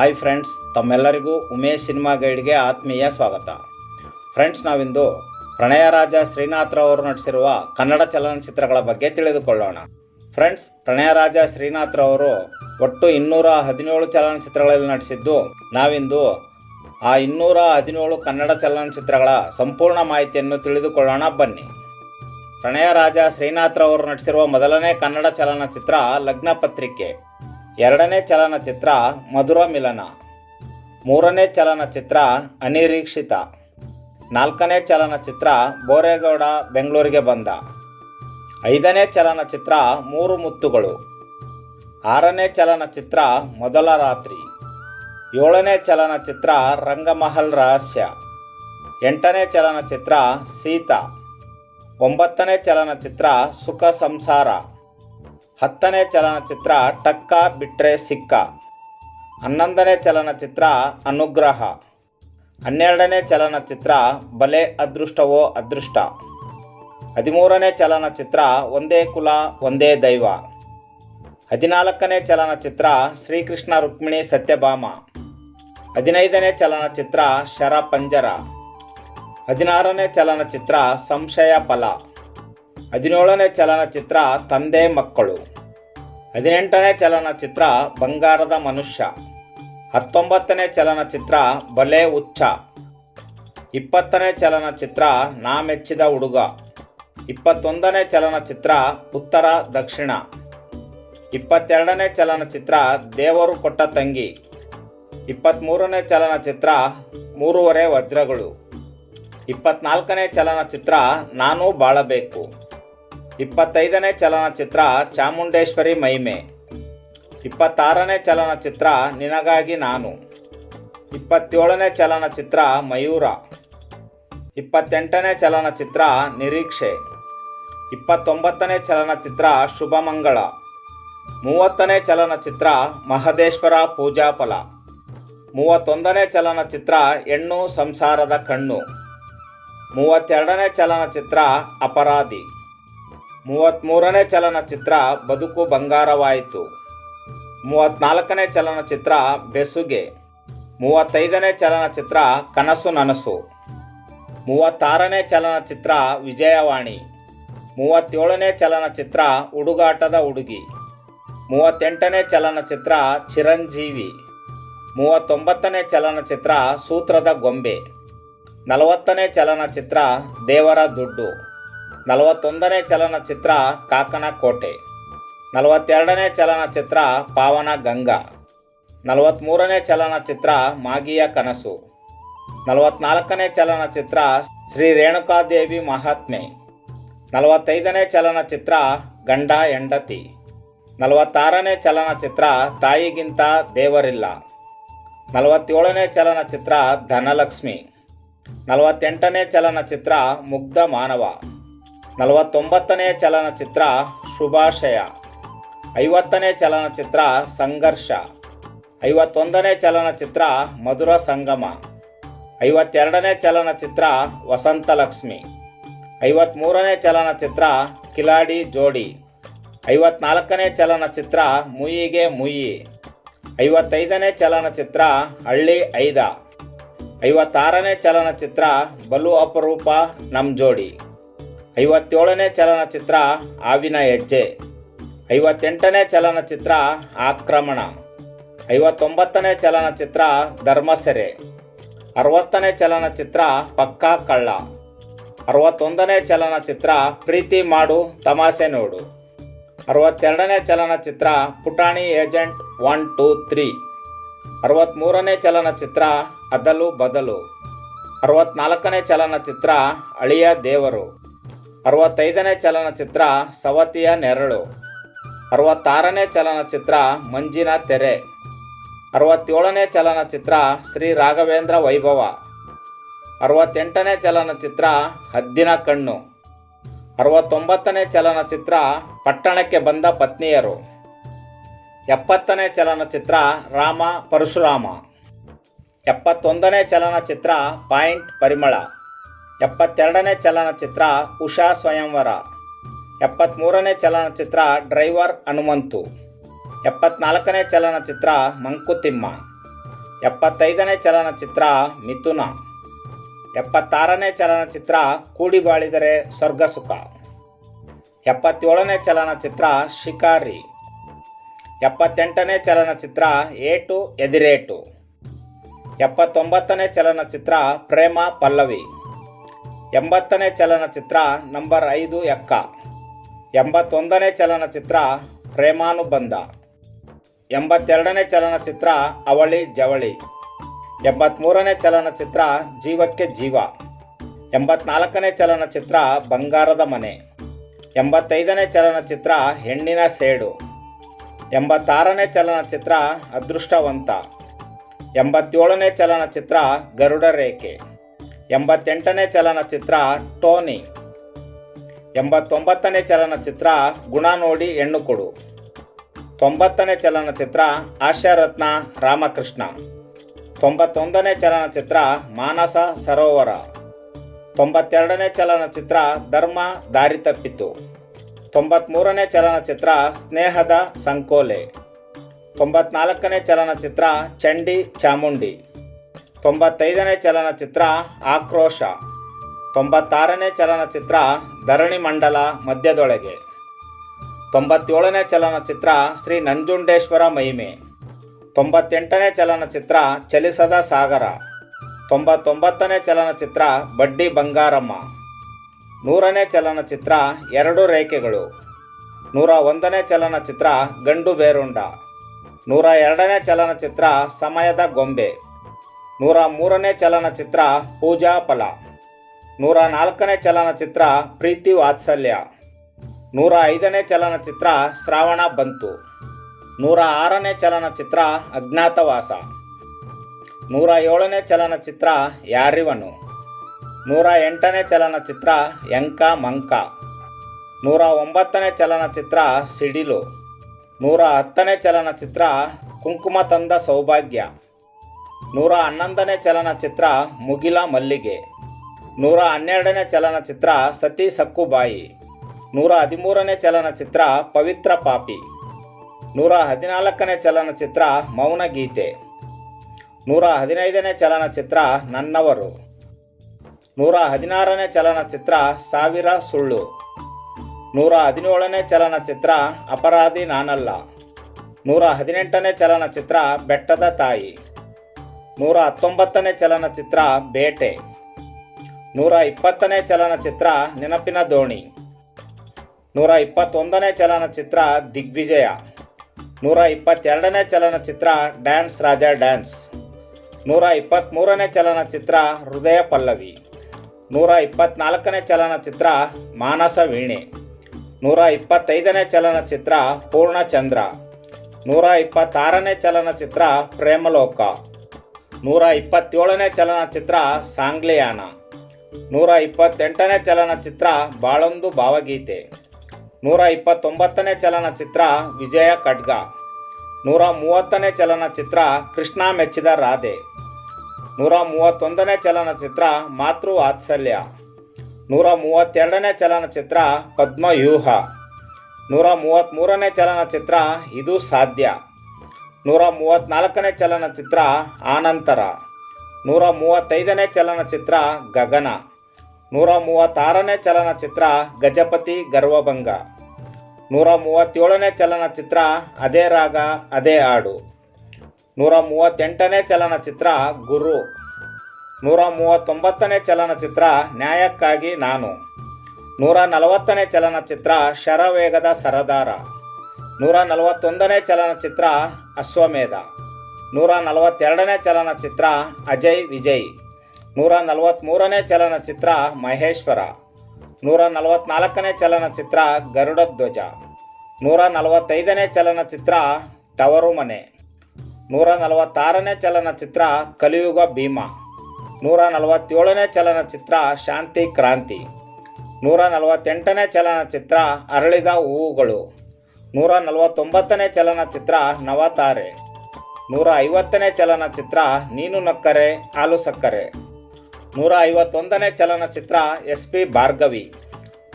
Hi friends ತಮ್ಮೆಲ್ಲರಿಗೂ Umesh cinema ಗೈಡ್ಗೆ ಆತ್ಮೀಯ ಸ್ವಾಗತ. ಫ್ರೆಂಡ್ಸ್ ನಾವಿಂದು ಪ್ರಣಯರಾಜ ಶ್ರೀನಾಥ್ರವರು ನಟಿಸಿರುವ ಕನ್ನಡ ಚಲನಚಿತ್ರಗಳ ಬಗ್ಗೆ ತಿಳಿದುಕೊಳ್ಳೋಣ. ಫ್ರೆಂಡ್ಸ್ ಪ್ರಣಯರಾಜ ಶ್ರೀನಾಥ್ರವರು ಒಟ್ಟು ಇನ್ನೂರ ಹದಿನೇಳು ಚಲನಚಿತ್ರಗಳಲ್ಲಿ ನಟಿಸಿದ್ದು, ನಾವಿಂದು ಆ ಇನ್ನೂರ ಹದಿನೇಳು ಕನ್ನಡ ಚಲನಚಿತ್ರಗಳ ಸಂಪೂರ್ಣ ಮಾಹಿತಿಯನ್ನು ತಿಳಿದುಕೊಳ್ಳೋಣ. ಬನ್ನಿ. ಪ್ರಣಯರಾಜ ಶ್ರೀನಾಥ್ರವರು ನಟಿಸಿರುವ ಮೊದಲನೇ ಕನ್ನಡ ಚಲನಚಿತ್ರ ಲಗ್ನ ಪತ್ರಿಕೆ ಎರಡನೇ ಚಲನಚಿತ್ರ ಮಧುರ ಮಿಲನ. ಮೂರನೇ ಚಲನಚಿತ್ರ ಅನಿರೀಕ್ಷಿತ. ನಾಲ್ಕನೇ ಚಲನಚಿತ್ರ ಬೋರೇಗೌಡ ಬೆಂಗಳೂರಿಗೆ ಬಂದ. ಐದನೇ ಚಲನಚಿತ್ರ ಮೂರು ಮುತ್ತುಗಳು. ಆರನೇ ಚಲನಚಿತ್ರ ಮೊದಲ ರಾತ್ರಿ. ಏಳನೇ ಚಲನಚಿತ್ರ ರಂಗಮಹಲ್ ರಹಸ್ಯ. ಎಂಟನೇ ಚಲನಚಿತ್ರ ಸೀತಾ. ಒಂಬತ್ತನೇ ಚಲನಚಿತ್ರ ಸುಖ ಸಂಸಾರ. ಹತ್ತನೇ ಚಲನಚಿತ್ರ ಟಕ್ಕ ಬಿಟ್ರೆ ಸಿಕ್ಕ. ಹನ್ನೊಂದನೇ ಚಲನಚಿತ್ರ ಅನುಗ್ರಹ. ಹನ್ನೆರಡನೇ ಚಲನಚಿತ್ರ ಬಲೆ ಅದೃಷ್ಟವೋ ಅದೃಷ್ಟ. ಹದಿಮೂರನೇ ಚಲನಚಿತ್ರ ಒಂದೇ ಕುಲ, ಒಂದೇ ದೈವ. ಹದಿನಾಲ್ಕನೇ ಚಲನಚಿತ್ರ ಶ್ರೀಕೃಷ್ಣ ರುಕ್ಮಿಣಿ ಸತ್ಯಭಾಮ. ಹದಿನೈದನೇ ಚಲನಚಿತ್ರ ಶರ ಪಂಜರ ಹದಿನಾರನೇ ಚಲನಚಿತ್ರ ಸಂಶಯ ಫಲ ಹದಿನೇಳನೇ ಚಲನಚಿತ್ರ ತಂದೆ ಮಕ್ಕಳು. ಹದಿನೆಂಟನೇ ಚಲನಚಿತ್ರ ಬಂಗಾರದ ಮನುಷ್ಯ. ಹತ್ತೊಂಬತ್ತನೇ ಚಲನಚಿತ್ರ ಬಲೆ ಉಚ್ಚ ಇಪ್ಪತ್ತನೇ ಚಲನಚಿತ್ರ ನಾ ಮೆಚ್ಚಿದ ಹುಡುಗ. ಇಪ್ಪತ್ತೊಂದನೇ ಚಲನಚಿತ್ರ ಉತ್ತರ ದಕ್ಷಿಣ. ಇಪ್ಪತ್ತೆರಡನೇ ಚಲನಚಿತ್ರ ದೇವರು ಕೊಟ್ಟ ತಂಗಿ. ಇಪ್ಪತ್ತ್ಮೂರನೇ ಚಲನಚಿತ್ರ ಮೂರುವರೆ ವಜ್ರಗಳು. ಇಪ್ಪತ್ನಾಲ್ಕನೇ ಚಲನಚಿತ್ರ ನಾನು ಬಾಳಬೇಕು. ಇಪ್ಪತ್ತೈದನೇ ಚಲನಚಿತ್ರ ಚಾಮುಂಡೇಶ್ವರಿ ಮಹಿಮೆ ಇಪ್ಪತ್ತಾರನೇ ಚಲನಚಿತ್ರ ನಿನಗಾಗಿ ನಾನು. ಇಪ್ಪತ್ತೇಳನೇ ಚಲನಚಿತ್ರ ಮಯೂರ. ಇಪ್ಪತ್ತೆಂಟನೇ ಚಲನಚಿತ್ರ ನಿರೀಕ್ಷೆ. ಇಪ್ಪತ್ತೊಂಬತ್ತನೇ ಚಲನಚಿತ್ರ ಶುಭಮಂಗಳ. ಮೂವತ್ತನೇ ಚಲನಚಿತ್ರ ಮಹದೇಶ್ವರ ಪೂಜಾಫಲ. ಮೂವತ್ತೊಂದನೇ ಚಲನಚಿತ್ರ ಹೆಣ್ಣು ಸಂಸಾರದ ಕಣ್ಣು. ಮೂವತ್ತೆರಡನೇ ಚಲನಚಿತ್ರ ಅಪರಾಧಿ. ಮೂವತ್ತ್ಮೂರನೇ ಚಲನಚಿತ್ರ ಬದುಕು ಬಂಗಾರವಾಯಿತು. ಮೂವತ್ತ್ನಾಲ್ಕನೇ ಚಲನಚಿತ್ರ ಬೆಸುಗೆ. ಮೂವತ್ತೈದನೇ ಚಲನಚಿತ್ರ ಕನಸು ನನಸು. ಮೂವತ್ತಾರನೇ ಚಲನಚಿತ್ರ ವಿಜಯವಾಣಿ. ಮೂವತ್ತೇಳನೇ ಚಲನಚಿತ್ರ ಹುಡುಗಾಟದ ಹುಡುಗಿ ಮೂವತ್ತೆಂಟನೇ ಚಲನಚಿತ್ರ ಚಿರಂಜೀವಿ. ಮೂವತ್ತೊಂಬತ್ತನೇ ಚಲನಚಿತ್ರ ಸೂತ್ರದ ಗೊಂಬೆ. ನಲವತ್ತನೇ ಚಲನಚಿತ್ರ ದೇವರ ದುಡ್ಡು. ನಲವತ್ತೊಂದನೇ ಚಲನಚಿತ್ರ ಕಾಕನ ಕೋಟೆ. ನಲವತ್ತೆರಡನೇ ಚಲನಚಿತ್ರ ಪಾವನ ಗಂಗಾ. ನಲವತ್ತ್ಮೂರನೇ ಚಲನಚಿತ್ರ ಮಾಗಿಯ ಕನಸು. ನಲವತ್ನಾಲ್ಕನೇ ಚಲನಚಿತ್ರ ಶ್ರೀ ರೇಣುಕಾದೇವಿ ಮಹಾತ್ಮೆ. ನಲವತ್ತೈದನೇ ಚಲನಚಿತ್ರ ಗಂಡ ಹೆಂಡತಿ. ನಲವತ್ತಾರನೇ ಚಲನಚಿತ್ರ ತಾಯಿಗಿಂತ ದೇವರಿಲ್ಲ. ನಲವತ್ತೇಳನೇ ಚಲನಚಿತ್ರ ಧನಲಕ್ಷ್ಮಿ. ನಲವತ್ತೆಂಟನೇ ಚಲನಚಿತ್ರ ಮುಗ್ಧ ಮಾನವ. ನಲವತ್ತೊಂಬತ್ತನೇ ಚಲನಚಿತ್ರ ಶುಭಾಶಯ, ಐವತ್ತನೇ ಚಲನಚಿತ್ರ ಸಂಘರ್ಷ, ಐವತ್ತೊಂದನೇ ಚಲನಚಿತ್ರ ಮಧುರ ಸಂಗಮ, ಐವತ್ತೆರಡನೇ ಚಲನಚಿತ್ರ ವಸಂತಲಕ್ಷ್ಮಿ, ಐವತ್ಮೂರನೇ ಚಲನಚಿತ್ರ ಕಿಲಾಡಿ ಜೋಡಿ, ಐವತ್ನಾಲ್ಕನೇ ಚಲನಚಿತ್ರ ಮುಯಿಗೆ ಮುಯಿ, ಐವತ್ತೈದನೇ ಚಲನಚಿತ್ರ ಹಳ್ಳಿ ಐದ, ಐವತ್ತಾರನೇ ಚಲನಚಿತ್ರ ಬಲು ಅಪರೂಪ ನಮ್ಮ ಜೋಡಿ. ಐವತ್ತೇಳನೇ ಚಲನಚಿತ್ರ ಆವಿನ ಹೆಜ್ಜೆ ಐವತ್ತೆಂಟನೇ ಚಲನಚಿತ್ರ ಆಕ್ರಮಣ, ಐವತ್ತೊಂಬತ್ತನೇ ಚಲನಚಿತ್ರ ಧರ್ಮಸೆರೆ, ಅರವತ್ತನೇ ಚಲನಚಿತ್ರ ಪಕ್ಕಾ ಕಳ್ಳ, ಅರವತ್ತೊಂದನೇ ಚಲನಚಿತ್ರ ಪ್ರೀತಿ ಮಾಡು, ತಮಾಷೆ ನೋಡು, ಅರವತ್ತೆರಡನೇ ಚಲನಚಿತ್ರ Putani agent one, two, three, ಅರವತ್ತ್ಮೂರನೇ ಚಲನಚಿತ್ರ ಅದಲು ಬದಲು ಅರವತ್ನಾಲ್ಕನೇ ಚಲನಚಿತ್ರ ಅಳಿಯ ದೇವರು. ಅರವತ್ತೈದನೇ ಚಲನಚಿತ್ರ ಸವತಿಯ ನೆರಳು. ಅರವತ್ತಾರನೇ ಚಲನಚಿತ್ರ ಮಂಜಿನ ತೆರೆ. ಅರವತ್ತೇಳನೇ ಚಲನಚಿತ್ರ ಶ್ರೀ ರಾಘವೇಂದ್ರ ವೈಭವ. ಅರವತ್ತೆಂಟನೇ ಚಲನಚಿತ್ರ ಹದ್ದಿನ ಕಣ್ಣು. ಅರವತ್ತೊಂಬತ್ತನೇ ಚಲನಚಿತ್ರ ಪಟ್ಟಣಕ್ಕೆ ಬಂದ ಪತ್ನಿಯರು. ಎಪ್ಪತ್ತನೇ ಚಲನಚಿತ್ರ ರಾಮ ಪರಶುರಾಮ. ಎಪ್ಪತ್ತೊಂದನೇ ಚಲನಚಿತ್ರ ಪಾಯಿಂಟ್ ಪರಿಮಳ. ಎಪ್ಪತ್ತೆರಡನೇ ಚಲನಚಿತ್ರ ಉಷಾ ಸ್ವಯಂವರ ಎಪ್ಪತ್ತ್ಮೂರನೇ ಚಲನಚಿತ್ರ ಡ್ರೈವರ್ ಹನುಮಂತು, ಎಪ್ಪತ್ನಾಲ್ಕನೇ ಚಲನಚಿತ್ರ ಮಂಕುತಿಮ್ಮ, ಎಪ್ಪತ್ತೈದನೇ ಚಲನಚಿತ್ರ ಮಿಥುನ, ಎಪ್ಪತ್ತಾರನೇ ಚಲನಚಿತ್ರ ಕೂಡಿ ಬಾಳಿದರೆ ಸ್ವರ್ಗ ಸುಖ ಎಪ್ಪತ್ತೇಳನೇ ಚಲನಚಿತ್ರ ಶಿಕಾರಿ, ಎಪ್ಪತ್ತೆಂಟನೇ ಚಲನಚಿತ್ರ ಏಟು ಎದಿರೇಟು, ಎಪ್ಪತ್ತೊಂಬತ್ತನೇ ಚಲನಚಿತ್ರ ಪ್ರೇಮ ಪಲ್ಲವಿ. ಎಂಬತ್ತನೇ ಚಲನಚಿತ್ರ ನಂಬರ್ ಐದು ಎಕ್ಕ. ಎಂಬತ್ತೊಂದನೇ ಚಲನಚಿತ್ರ ಪ್ರೇಮಾನುಬಂಧ. ಎಂಬತ್ತೆರಡನೇ ಚಲನಚಿತ್ರ ಅವಳಿ ಜವಳಿ. ಎಂಬತ್ತ್ಮೂರನೇ ಚಲನಚಿತ್ರ ಜೀವಕ್ಕೆ ಜೀವ. ಎಂಬತ್ನಾಲ್ಕನೇ ಚಲನಚಿತ್ರ ಬಂಗಾರದ ಮನೆ. ಎಂಬತ್ತೈದನೇ ಚಲನಚಿತ್ರ ಹೆಣ್ಣಿನ ಸೇಡು. ಎಂಬತ್ತಾರನೇ ಚಲನಚಿತ್ರ ಅದೃಷ್ಟವಂತ. ಎಂಬತ್ತೇಳನೇ ಚಲನಚಿತ್ರ ಗರುಡ ರೇಖೆ. ಎಂಬತ್ತೆಂಟನೇ ಚಲನಚಿತ್ರ ಟೋನಿ. ಎಂಬತ್ತೊಂಬತ್ತನೇ ಚಲನಚಿತ್ರ ಗುಣ ನೋಡಿ ಹೆಣ್ಣು ಕೊಡು. ತೊಂಬತ್ತನೇ ಚಲನಚಿತ್ರ ಆಶಾರತ್ನ ರಾಮಕೃಷ್ಣ. ತೊಂಬತ್ತೊಂದನೇ ಚಲನಚಿತ್ರ ಮಾನಸ ಸರೋವರ. ತೊಂಬತ್ತೆರಡನೇ ಚಲನಚಿತ್ರ ಧರ್ಮ ದಾರಿ ತಪ್ಪಿತು. ತೊಂಬತ್ತ್ಮೂರನೇ ಚಲನಚಿತ್ರ ಸ್ನೇಹದ ಸಂಕೋಲೆ. ತೊಂಬತ್ನಾಲ್ಕನೇ ಚಲನಚಿತ್ರ ಚಂಡಿ ಚಾಮುಂಡಿ. ತೊಂಬತ್ತೈದನೇ ಚಲನಚಿತ್ರ ಆಕ್ರೋಶ, ತೊಂಬತ್ತಾರನೇ ಚಲನಚಿತ್ರ ಧರಣಿ ಮಂಡಲ ಮಧ್ಯದೊಳಗೆ, ತೊಂಬತ್ತೇಳನೇ ಚಲನಚಿತ್ರ ಶ್ರೀ ನಂಜುಂಡೇಶ್ವರ ಮಹಿಮೆ, ತೊಂಬತ್ತೆಂಟನೇ ಚಲನಚಿತ್ರ ಚಲಿಸದ ಸಾಗರ, ತೊಂಬತ್ತೊಂಬತ್ತನೇ ಚಲನಚಿತ್ರ ಬಡ್ಡಿ ಬಂಗಾರಮ್ಮ, ನೂರನೇ ಚಲನಚಿತ್ರ ಎರಡು ರೇಖೆಗಳು, ನೂರ ಒಂದನೇ ಚಲನಚಿತ್ರ ಗಂಡು ಬೇರುಂಡ, ನೂರ ಎರಡನೇ ಚಲನಚಿತ್ರ ಸಮಯದ ಗೊಂಬೆ. ನೂರ ಮೂರನೇ ಚಲನಚಿತ್ರ ಪೂಜಾ ಫಲ, ನೂರ ನಾಲ್ಕನೇ ಚಲನಚಿತ್ರ ಪ್ರೀತಿ ವಾತ್ಸಲ್ಯ, ನೂರ ಐದನೇ ಚಲನಚಿತ್ರ ಶ್ರಾವಣ ಬಂತು, ನೂರ ಆರನೇ ಚಲನಚಿತ್ರ ಅಜ್ಞಾತವಾಸ, ನೂರ ಏಳನೇ ಚಲನಚಿತ್ರ ಯಾರಿವನು, ನೂರ ಎಂಟನೇ ಚಲನಚಿತ್ರ ಯಂಕ ಮಂಕ, ನೂರ ಒಂಬತ್ತನೇ ಚಲನಚಿತ್ರ ಸಿಡಿಲು, ನೂರ ಹತ್ತನೇ ಚಲನಚಿತ್ರ ಕುಂಕುಮ ತಂದ ಸೌಭಾಗ್ಯ. ನೂರ ಹನ್ನೊಂದನೇ ಚಲನಚಿತ್ರ ಮುಗಿಲ ಮಲ್ಲಿಗೆ, ನೂರ ಹನ್ನೆರಡನೇ ಚಲನಚಿತ್ರ ಸತಿ ಸಕ್ಕುಬಾಯಿ, ನೂರ ಹದಿಮೂರನೇ ಚಲನಚಿತ್ರ ಪವಿತ್ರ ಪಾಪಿ, ನೂರ ಹದಿನಾಲ್ಕನೇ ಚಲನಚಿತ್ರ ಮೌನ ಗೀತೆ, ನೂರ ಹದಿನೈದನೇ ಚಲನಚಿತ್ರ ನನ್ನವರು, ನೂರ ಹದಿನಾರನೇ ಚಲನಚಿತ್ರ ಸಾವಿರ ಸುಳ್ಳು, ನೂರ ಹದಿನೇಳನೇ ಚಲನಚಿತ್ರ ಅಪರಾಧಿ ನಾನಲ್ಲ, ನೂರ ಹದಿನೆಂಟನೇ ಚಲನಚಿತ್ರ ಬೆಟ್ಟದ ತಾಯಿ. ನೂರ ಹತ್ತೊಂಬತ್ತನೇ ಚಲನಚಿತ್ರ ಬೇಟೆ, ನೂರ ಇಪ್ಪತ್ತನೇ ಚಲನಚಿತ್ರ ನೆನಪಿನ ದೋಣಿ, ನೂರ ಇಪ್ಪತ್ತೊಂದನೇ ಚಲನಚಿತ್ರ ದಿಗ್ವಿಜಯ, ನೂರ ಇಪ್ಪತ್ತೆರಡನೇ ಚಲನಚಿತ್ರ ಡ್ಯಾನ್ಸ್ ರಾಜಾ ಡ್ಯಾನ್ಸ್, ನೂರ ಇಪ್ಪತ್ತ್ಮೂರನೇ ಚಲನಚಿತ್ರ ಹೃದಯ ಪಲ್ಲವಿ, ನೂರ ಇಪ್ಪತ್ನಾಲ್ಕನೇ ಚಲನಚಿತ್ರ ಮಾನಸ ವೀಣೆ, ನೂರ ಇಪ್ಪತ್ತೈದನೇ ಚಲನಚಿತ್ರ ಪೂರ್ಣಚಂದ್ರ, ನೂರ ಇಪ್ಪತ್ತಾರನೇ ಚಲನಚಿತ್ರ ಪ್ರೇಮಲೋಕ. ನೂರ ಇಪ್ಪತ್ತೇಳನೇ ಚಲನಚಿತ್ರ ಸಾಂಗ್ಲಿಯಾನ. ನೂರ ಇಪ್ಪತ್ತೆಂಟನೇ ಚಲನಚಿತ್ರ ಬಾಳೊಂದು ಭಾವಗೀತೆ. ನೂರ ಇಪ್ಪತ್ತೊಂಬತ್ತನೇ ಚಲನಚಿತ್ರ ವಿಜಯ ಖಡ್ಗ. ನೂರ ಮೂವತ್ತನೇ ಚಲನಚಿತ್ರ ಕೃಷ್ಣ ಮೆಚ್ಚಿದ ರಾಧೆ. ನೂರ ಮೂವತ್ತೊಂದನೇ ಚಲನಚಿತ್ರ ಮಾತೃ ವಾತ್ಸಲ್ಯ. ನೂರ ಮೂವತ್ತೆರಡನೇ ಚಲನಚಿತ್ರ ಪದ್ಮವ್ಯೂಹ. ನೂರ ಮೂವತ್ತ್ಮೂರನೇ ಚಲನಚಿತ್ರ ಇದು ಸಾಧ್ಯ. ನೂರ ಮೂವತ್ತ್ನಾಲ್ಕನೇ ಚಲನಚಿತ್ರ ಆನಂತರ ನೂರ ಮೂವತ್ತೈದನೇ ಚಲನಚಿತ್ರ ಗಗನ ನೂರ ಮೂವತ್ತಾರನೇ ಚಲನಚಿತ್ರ ಗಜಪತಿ ಗರ್ವಭಂಗ ನೂರ ಮೂವತ್ತೇಳನೇ ಚಲನಚಿತ್ರ ಅದೇ ರಾಗ, ಅದೇ ಹಾಡು ನೂರ ಮೂವತ್ತೆಂಟನೇ ಚಲನಚಿತ್ರ ಗುರು ನೂರ ಮೂವತ್ತೊಂಬತ್ತನೇ ಚಲನಚಿತ್ರ ನ್ಯಾಯಕ್ಕಾಗಿ ನಾನು ನೂರ ನಲವತ್ತನೇ ಚಲನಚಿತ್ರ ಶರವೇಗದ ಸರದಾರ. ನೂರ ನಲವತ್ತೊಂದನೇ ಚಲನಚಿತ್ರ ಅಶ್ವಮೇಧ ನೂರ ನಲವತ್ತೆರಡನೇ ಚಲನಚಿತ್ರ ಅಜಯ್ ವಿಜಯ್ ನೂರ ನಲವತ್ತ್ಮೂರನೇ ಚಲನಚಿತ್ರ ಮಹೇಶ್ವರ ನೂರ ನಲವತ್ನಾಲ್ಕನೇ ಚಲನಚಿತ್ರ ಗರುಡ ಧ್ವಜ ನೂರ ನಲವತ್ತೈದನೇ ಚಲನಚಿತ್ರ ತವರು ಮನೆ ನೂರ ನಲವತ್ತಾರನೇ ಚಲನಚಿತ್ರ ಕಲಿಯುಗ ಭೀಮ ನೂರ ನಲವತ್ತೇಳನೇ ಚಲನಚಿತ್ರ ಶಾಂತಿ ಕ್ರಾಂತಿ ನೂರ ನಲವತ್ತೆಂಟನೇ ಚಲನಚಿತ್ರ ಅರಳಿದ ಹೂವುಗಳು. ನೂರ ನಲವತ್ತೊಂಬತ್ತನೇ ಚಲನಚಿತ್ರ ನವತಾರೆ. ನೂರ ಐವತ್ತನೇ ಚಲನಚಿತ್ರ ನೀನು ನಕ್ಕರೆ, ಹಾಲು ಸಕ್ಕರೆ. ನೂರ ಐವತ್ತೊಂದನೇ ಚಲನಚಿತ್ರ ಎಸ್ ಪಿ ಭಾರ್ಗವಿ.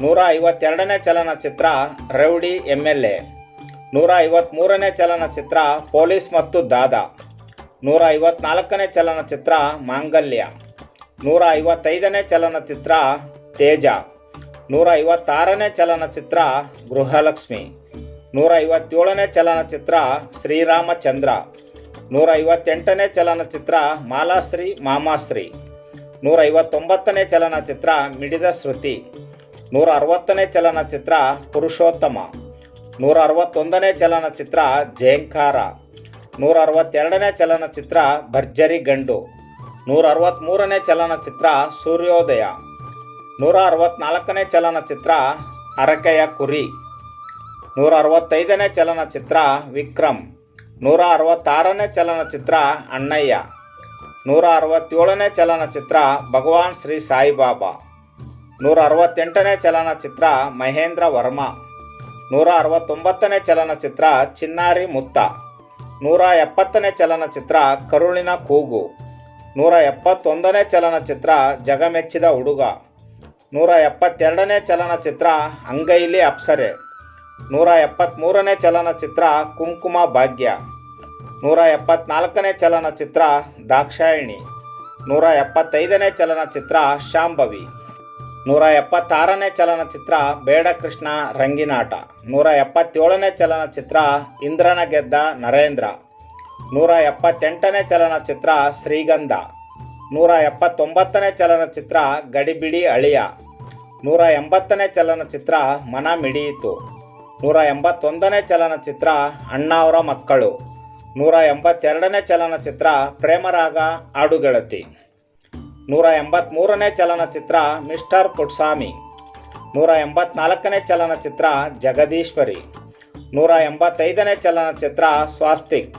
ನೂರ ಐವತ್ತೆರಡನೇ ಚಲನಚಿತ್ರ ರೌಡಿ ಎಂ ಎಲ್ ಎ ನೂರ ಐವತ್ತ್ಮೂರನೇ ಚಲನಚಿತ್ರ ಪೊಲೀಸ್ ಮತ್ತು ದಾದಾ. ನೂರ ಐವತ್ನಾಲ್ಕನೇ ಚಲನಚಿತ್ರ ಮಾಂಗಲ್ಯ. ನೂರ ಐವತ್ತೈದನೇ ಚಲನಚಿತ್ರ ತೇಜ. ನೂರ ಐವತ್ತಾರನೇ ಚಲನಚಿತ್ರ ಗೃಹಲಕ್ಷ್ಮಿ. ನೂರ ಐವತ್ತೇಳನೇ ಚಲನಚಿತ್ರ ಶ್ರೀರಾಮಚಂದ್ರ ನೂರ ಐವತ್ತೆಂಟನೇ ಚಲನಚಿತ್ರ ಮಾಲಾಶ್ರೀ ಮಾಮಾಶ್ರೀ ನೂರ ಐವತ್ತೊಂಬತ್ತನೇ ಚಲನಚಿತ್ರ ಮಿಡಿದ ಶ್ರುತಿ ನೂರ ಅರವತ್ತನೇ ಚಲನಚಿತ್ರ ಪುರುಷೋತ್ತಮ ನೂರ ಅರವತ್ತೊಂದನೇ ಚಲನಚಿತ್ರ ಜಯಂಕಾರ ನೂರ ಅರವತ್ತೆರಡನೇ ಚಲನಚಿತ್ರ ಭರ್ಜರಿ ಗಂಡು ನೂರ ಅರವತ್ತ್ಮೂರನೇ ಚಲನಚಿತ್ರ ಸೂರ್ಯೋದಯ ನೂರ ಅರವತ್ನಾಲ್ಕನೇ ಚಲನಚಿತ್ರ ಅರಕೆಯ ಕುರಿ. ನೂರ ಅರವತ್ತೈದನೇ ಚಲನಚಿತ್ರ ವಿಕ್ರಮ್ ನೂರ ಅರವತ್ತಾರನೇ ಚಲನಚಿತ್ರ ಅಣ್ಣಯ್ಯ ನೂರ ಅರವತ್ತೇಳನೇ ಚಲನಚಿತ್ರ ಭಗವಾನ್ ಶ್ರೀ ಸಾಯಿಬಾಬಾ ನೂರ ಅರವತ್ತೆಂಟನೇ ಚಲನಚಿತ್ರ ಮಹೇಂದ್ರ ವರ್ಮಾ ನೂರ ಅರವತ್ತೊಂಬತ್ತನೇ ಚಲನಚಿತ್ರ ಚಿನ್ನಾರಿ ಮುತ್ತ ನೂರ ಎಪ್ಪತ್ತನೇ ಚಲನಚಿತ್ರ ಕರುಳಿನ ಕೂಗು ನೂರ ಎಪ್ಪತ್ತೊಂದನೇ ಚಲನಚಿತ್ರ ಜಗಮೆಚ್ಚಿದ ಹುಡುಗ ನೂರ ಎಪ್ಪತ್ತೆರಡನೇ ಚಲನಚಿತ್ರ ಅಂಗೈಲಿ ಅಪ್ಸರೆ. ನೂರ ಎಪ್ಪತ್ತ್ಮೂರನೇ ಚಲನಚಿತ್ರ ಕುಂಕುಮ ಭಾಗ್ಯ, ನೂರ ಎಪ್ಪತ್ನಾಲ್ಕನೇ ಚಲನಚಿತ್ರ ದಾಕ್ಷಾಯಿಣಿ, ನೂರ ಎಪ್ಪತ್ತೈದನೇ ಚಲನಚಿತ್ರ ಶಾಂಭವಿ, ನೂರ ಎಪ್ಪತ್ತಾರನೇ ಚಲನಚಿತ್ರ ಬೇಡ ಕೃಷ್ಣ ರಂಗಿನಾಟ, ನೂರ ಎಪ್ಪತ್ತೇಳನೇ ಚಲನಚಿತ್ರ ಇಂದ್ರನ ಗೆದ್ದ ನರೇಂದ್ರ, ನೂರ ಎಪ್ಪತ್ತೆಂಟನೇ ಚಲನಚಿತ್ರ ಶ್ರೀಗಂಧ, ನೂರ ಎಪ್ಪತ್ತೊಂಬತ್ತನೇ ಚಲನಚಿತ್ರ ಗಡಿಬಿಡಿ ಅಳಿಯ, ನೂರ ಎಂಬತ್ತನೇ ಚಲನಚಿತ್ರ ಮನ ಮಿಡಿಯಿತು ನೂರ ಎಂಬತ್ತೊಂದನೇ ಚಲನಚಿತ್ರ ಅಣ್ಣಾವರ ಮಕ್ಕಳು. ನೂರ ಎಂಬತ್ತೆರಡನೇ ಚಲನಚಿತ್ರ ಪ್ರೇಮರಾಗ ಆಡುಗೆಳತಿ. ನೂರ ಎಂಬತ್ತ್ಮೂರನೇ ಚಲನಚಿತ್ರ ಮಿಸ್ಟರ್ ಪುಟ್ಸಾಮಿ. ನೂರ ಎಂಬತ್ನಾಲ್ಕನೇ ಚಲನಚಿತ್ರ ಜಗದೀಶ್ವರಿ. ನೂರ ಎಂಬತ್ತೈದನೇ ಚಲನಚಿತ್ರ ಸ್ವಾಸ್ತಿಕ್.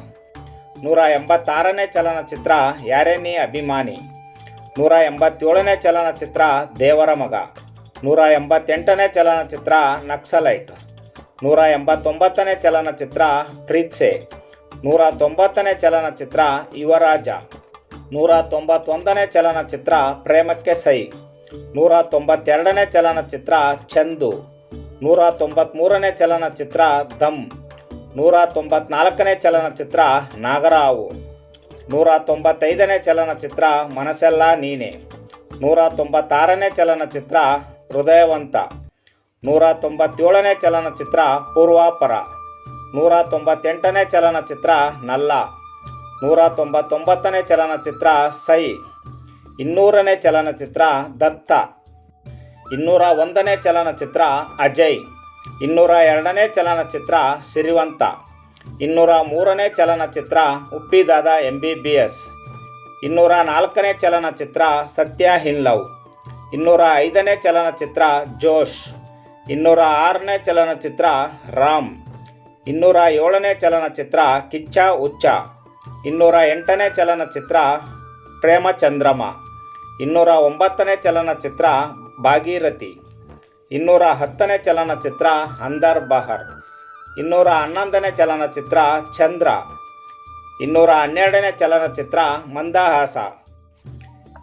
ನೂರ ಎಂಬತ್ತಾರನೇ ಚಲನಚಿತ್ರ ಯಾರೇನಿ ಅಭಿಮಾನಿ. ನೂರ ಎಂಬತ್ತೇಳನೇ ಚಲನಚಿತ್ರ ದೇವರ ಮಗ ನೂರ ಎಂಬತ್ತೆಂಟನೇ ಚಲನಚಿತ್ರ ನಕ್ಸಲೈಟ್. ನೂರ ಎಂಬತ್ತೊಂಬತ್ತನೇ ಚಲನಚಿತ್ರ ಪ್ರೀತ್ಸೆ, ನೂರ ತೊಂಬತ್ತನೇ ಚಲನಚಿತ್ರ ಯುವರಾಜ, ನೂರ ತೊಂಬತ್ತೊಂದನೇ ಚಲನಚಿತ್ರ ಪ್ರೇಮಕ್ಕೆ ಸೈ, ನೂರ ತೊಂಬತ್ತೆರಡನೇ ಚಲನಚಿತ್ರ ಚಂದು, ನೂರ ತೊಂಬತ್ತ್ಮೂರನೇ ಚಲನಚಿತ್ರ ದಮ್, ನೂರ ತೊಂಬತ್ನಾಲ್ಕನೇ ಚಲನಚಿತ್ರ ನಾಗರಾವು, ನೂರ ತೊಂಬತ್ತೈದನೇ ಚಲನಚಿತ್ರ ಮನಸ್ಸೆಲ್ಲ ನೀನೆ, ನೂರ ತೊಂಬತ್ತಾರನೇ ಚಲನಚಿತ್ರ ಹೃದಯವಂತ. ನೂರ ತೊಂಬತ್ತೇಳನೇ ಚಲನಚಿತ್ರ ಪೂರ್ವಾಪರ ನೂರ ತೊಂಬತ್ತೆಂಟನೇ ಚಲನಚಿತ್ರ ನಲ್ಲ ನೂರ ತೊಂಬತ್ತೊಂಬತ್ತನೇ ಚಲನಚಿತ್ರ ಸೈ, ಇನ್ನೂರನೇ ಚಲನಚಿತ್ರ ದತ್ತ ಇನ್ನೂರ ಒಂದನೇ ಚಲನಚಿತ್ರ ಅಜಯ್ ಇನ್ನೂರ ಎರಡನೇ ಚಲನಚಿತ್ರ ಸಿರಿವಂತ ಇನ್ನೂರ ಮೂರನೇ ಚಲನಚಿತ್ರ Uppi Dada M B B S ಇನ್ನೂರ ನಾಲ್ಕನೇ ಚಲನಚಿತ್ರ ಸತ್ಯ ಹಿನ್ ಲವ್ ಇನ್ನೂರ ಐದನೇ ಚಲನಚಿತ್ರ ಜೋಶ್. ಇನ್ನೂರ ಆರನೇ ಚಲನಚಿತ್ರ ರಾಮ್ ಇನ್ನೂರ ಏಳನೇ ಚಲನಚಿತ್ರ ಕಿಚ್ಚ ಉಚ್ಚ ಇನ್ನೂರ ಎಂಟನೇ ಚಲನಚಿತ್ರ ಪ್ರೇಮ ಚಂದ್ರಮ ಇನ್ನೂರ ಒಂಬತ್ತನೇ ಚಲನಚಿತ್ರ ಭಾಗೀರಥಿ ಇನ್ನೂರ ಹತ್ತನೇ ಚಲನಚಿತ್ರ ಅಂದರ್ ಬಹರ್ ಇನ್ನೂರ ಹನ್ನೊಂದನೇ ಚಲನಚಿತ್ರ ಚಂದ್ರ ಇನ್ನೂರ ಹನ್ನೆರಡನೇ ಚಲನಚಿತ್ರ ಮಂದಹಾಸ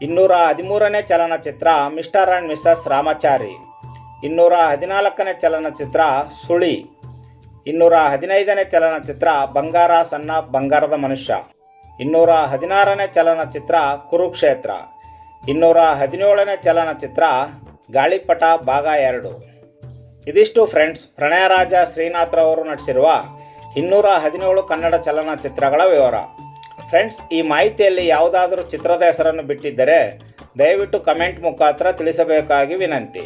ಇನ್ನೂರ ಹದಿಮೂರನೇ ಚಲನಚಿತ್ರ ಮಿಸ್ಟರ್ ಆ್ಯಂಡ್ ಮಿಸ್ಸಸ್ ರಾಮಚಾರಿ. ಇನ್ನೂರ ಹದಿನಾಲ್ಕನೇ ಚಲನಚಿತ್ರ ಸುಳಿ. ಇನ್ನೂರ ಹದಿನೈದನೇ ಚಲನಚಿತ್ರ ಬಂಗಾರ ಸಣ್ಣ ಬಂಗಾರದ ಮನುಷ್ಯ. ಇನ್ನೂರ ಹದಿನಾರನೇ ಚಲನಚಿತ್ರ ಕುರುಕ್ಷೇತ್ರ. ಇನ್ನೂರ ಹದಿನೇಳನೇ ಚಲನಚಿತ್ರ ಗಾಳಿಪಟ ಭಾಗ ಎರಡು. ಇದಿಷ್ಟು ಫ್ರೆಂಡ್ಸ್, ಪ್ರಣಯರಾಜ ಶ್ರೀನಾಥ್ರವರು ನಟಿಸಿರುವ ಇನ್ನೂರ ಹದಿನೇಳು ಕನ್ನಡ ಚಲನಚಿತ್ರಗಳ ವಿವರ. ಫ್ರೆಂಡ್ಸ್, ಈ ಮಾಹಿತಿಯಲ್ಲಿ ಯಾವುದಾದರೂ ಚಿತ್ರದ ಹೆಸರನ್ನು ಬಿಟ್ಟಿದ್ದರೆ ದಯವಿಟ್ಟು ಕಮೆಂಟ್ ಮುಖಾಂತರ ತಿಳಿಸಬೇಕಾಗಿ ವಿನಂತಿ.